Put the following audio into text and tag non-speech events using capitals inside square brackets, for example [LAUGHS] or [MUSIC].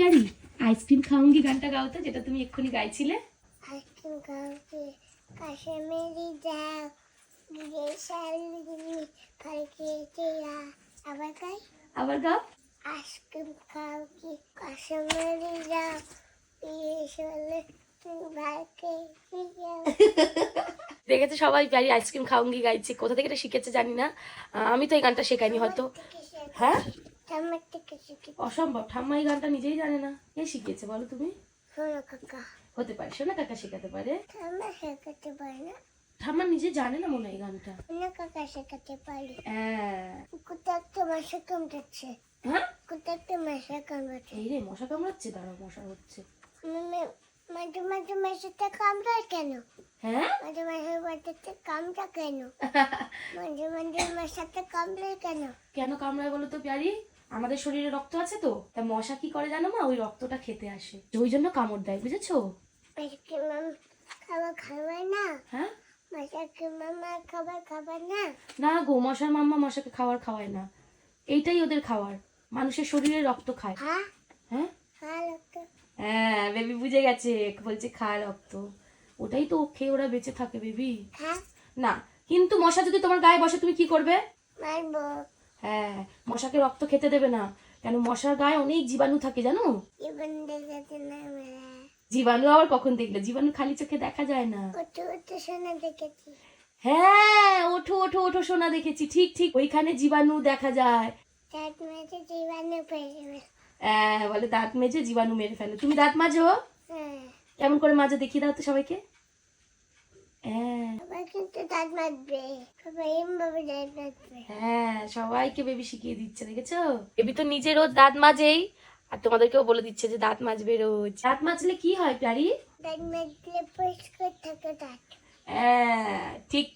প্যারি ice cream খাওঙ্গি গানটা গাও তো যেটা তুমি এক্ষুনি গাইছিলে? আইসক্রিম খাওয়াকে কাশ্মীরি যাও গিয়ে শালিনী ফালকে আবার গাই? আবার গাও? আইসক্রিম খাও কি কাশ্মীরি যাও যাও দেখেছে সবাই প্যারি আইসক্রিম খাওঙ্গি গাইছে। কোথা থেকে এটা শিখেছে জানি না। আমি তো এই গানটা শেখাইনি হয়তো। হ্যাঁ? অসম্ভব ঠাম্মা এই গানটা নিজেই জানে না। কে শিখিয়েছে বলো তুমি? হতে পারে শোনা কাকা শেখাতে পারে। শেখাতে পারি না। ঠাম্মা নিজে জানে না মনে হয় এই গানটা। কাকা শেখাতে পারি। হ্যাঁ। কোথাও একটা মশা কামড়াচ্ছে। হ্যাঁ? কোথাও একটা মশা কামড়াচ্ছে। এই রে মশা কামড়াচ্ছে দাঁড়াও মশা হচ্ছে। মাঝে মাঝে মশাটা কামড়ায় কেন? হ্যাঁ? মাঝে মাঝে কামড়া কেন? [LAUGHS] মাঝে মাঝে মশাটা কামড়ায় কেন? কেন কামড়ায় বলো তো প্যারি? আমাদের শরীরে রক্ত আছে তো তা মশা কি করে জানো মা? ওই রক্তটা খেতে আসে। ওই জন্য কামড় দেয় বুঝেছ? খাবার খাবার না? হ্যাঁ? না? না গো মশার মাম্মা মশাকে খাবার খাওয়ায় না। এইটাই ওদের খাবার। মানুষের শরীরে রক্ত খায়। হ্যাঁ? হ্যাঁ বেবি বুঝে গেছে বলছে খায় রক্ত। ওটাই তো খেয়ে ওরা বেঁচে থাকে বেবি। না কিন্তু মশা যদি তোমার গায়ে বসে তুমি কি করবে? মারবো। হ্যাঁ মশাকে রক্ত খেতে দেবে না। কেন মশার গায়ে অনেক জীবাণু থাকে জানো? জীবাণু আবার কখন দেখলে? জীবাণু খালি চোখে দেখা যায় না। হ্যাঁ ওঠো ওঠো ওঠো সোনা দেখেছি। ঠিক ঠিক ওইখানে জীবাণু দেখা যায়। হ্যাঁ বলে দাঁত মেজে জীবাণু মেরে ফেলে। তুমি দাঁত মাজো। হ্যাঁ। কেমন করে মাজো দেখিয়ে দাও তো সবাইকে। হ্যাঁ। সবাইকে বেবি শিখিয়ে দিচ্ছে দেখেছ? বেবি তো নিজে রোজ দাঁত মাজেই। আর তোমাদেরকেও বলে দিচ্ছে যে দাঁত মাজবে রোজ। দাঁত মাজলে কি হয় প্যারি? দাঁত মাজলে পরিষ্কার থাকে দাঁত। হ্যাঁ ঠিক